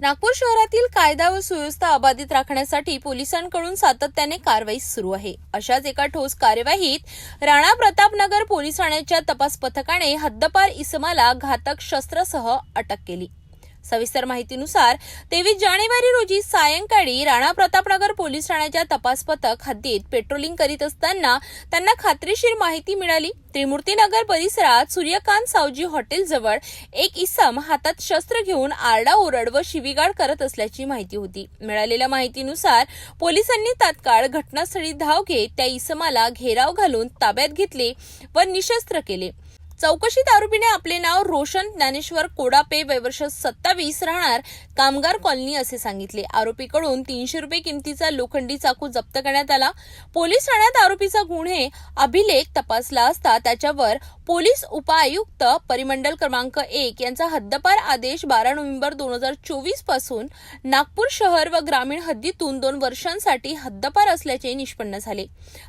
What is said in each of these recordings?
नागपूर शहरातील कायदा व सुव्यवस्था अबाधित राखण्यासाठी पोलिसांकडून सातत्याने कारवाई सुरू आहे. अशाच एका ठोस कार्यवाहीत राणा प्रतापनगर पोलीस ठाण्याच्या तपास पथकाने हद्दपार इसमाला घातक शस्त्रासह अटक केली. सविस्तर माहितीनुसार तेवीस जानेवारी रोजी सायंकाळी राणा प्रतापनगर पोलीस ठाण्याच्या तपास पथक हद्दीत पेट्रोलिंग करीत असताना त्यांना खात्रीशीर माहिती मिळाली. त्रिमूर्तीनगर परिसरात सूर्यकांत सावजी हॉटेलजवळ एक इसम हातात शस्त्र घेऊन आरडाओरड व शिवीगाळ करत असल्याची माहिती होती. मिळालेल्या माहितीनुसार पोलिसांनी तात्काळ घटनास्थळी धाव घेत त्या इसमाला घेराव घालून ताब्यात घेतले व निशस्त्र केले. चौकशीत आरोपीने आपले नाव रोशन ज्ञानेश्वर कोडापे वयवर्ष सत्तावीस राहणार कामगार कॉलनी असे सांगितले. आरोपीकडून तीनशे रुपये किमतीचा लोखंडी चाकू जप्त करण्यात आला. पोलीस ठाण्यात आरोपीचा गुन्हे अभिलेख तपासला असता त्याच्यावर पोलीस उपायुक्त परिमंडल क्रमांक एक यांचा हद्दपार आदेश बारा नोव्हेंबर दोन हजार चोवीसपासून नागपूर शहर व ग्रामीण हद्दीतून दोन वर्षांसाठी हद्दपार असल्याचे निष्पन्न झाले.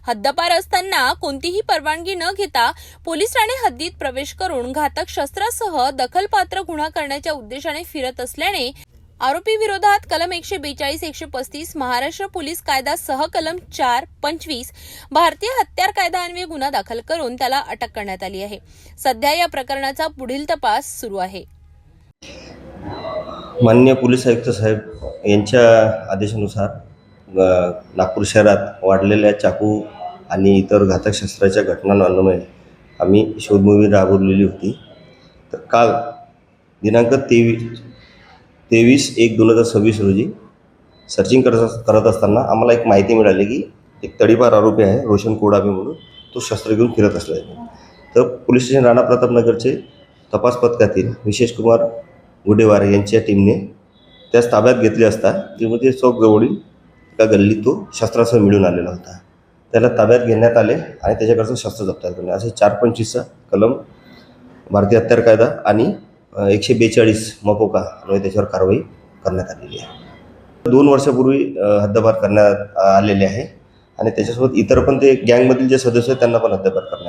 हद्दपार असताना कोणतीही परवानगी न घेता पोलीस ठाणे हद्दीत प्रवेश करून घातक शस्त्रासह दखलपात्र गुन्हा करण्याच्या उद्देशाने फिरत असल्याने आरोपी विरोधात कलम एकशे बेचाळीस एकशे पस्तीस महाराष्ट्र पोलीस कायदा सह कलम चार पंचवीस भारतीय हत्यार कायदा अन्वये गुन्हा दाखल करून त्याला अटक करण्यात आली आहे. सध्या या प्रकरणाचा पुढील तपास सुरू आहे. माननीय पोलीस आयुक्त साहेब यांच्या आदेशानुसार नागपूर शहरात वाढलेल्या चाकू आणि इतर घातक शस्त्राच्या घटनांन्वये आम्ही शोधमोहीम राबवलेली होती. तर काल दिनांक तेवीस तेवीस एक दोन हजार सव्वीस रोजी सर्चिंग करत अस- करत असताना आम्हाला एक माहिती मिळाली की एक तडीपार आरोपी आहे रोशन कोडाबे म्हणून. तो शस्त्र घेऊन फिरत असल्याने तर पोलीस स्टेशन राणा प्रतापनगरचे तपास पथकातील विशेष कुमार गुडेवार यांच्या टीमने त्यास ताब्यात घेतले असता श्रीमती चौकजवळील एका गल्लीत तो शस्त्रासह मिळून आलेला होता. त्याला ताब्यात घेण्यात आले आणि त्याच्याकडचं शस्त्र जप्त करणे असे चार पंचवीसचा कलम भारतीय हत्यार कायदा आणि एकशे बेचाळीस मपोका म्हणजे त्याच्यावर कारवाई करण्यात आलेली आहे. दोन वर्षापूर्वी हद्दपार करण्यात आलेले आहे. आणि त्याच्यासोबत इतर पण ते गँगमधील जे सदस्य आहेत त्यांना पण हद्दपार करण्यात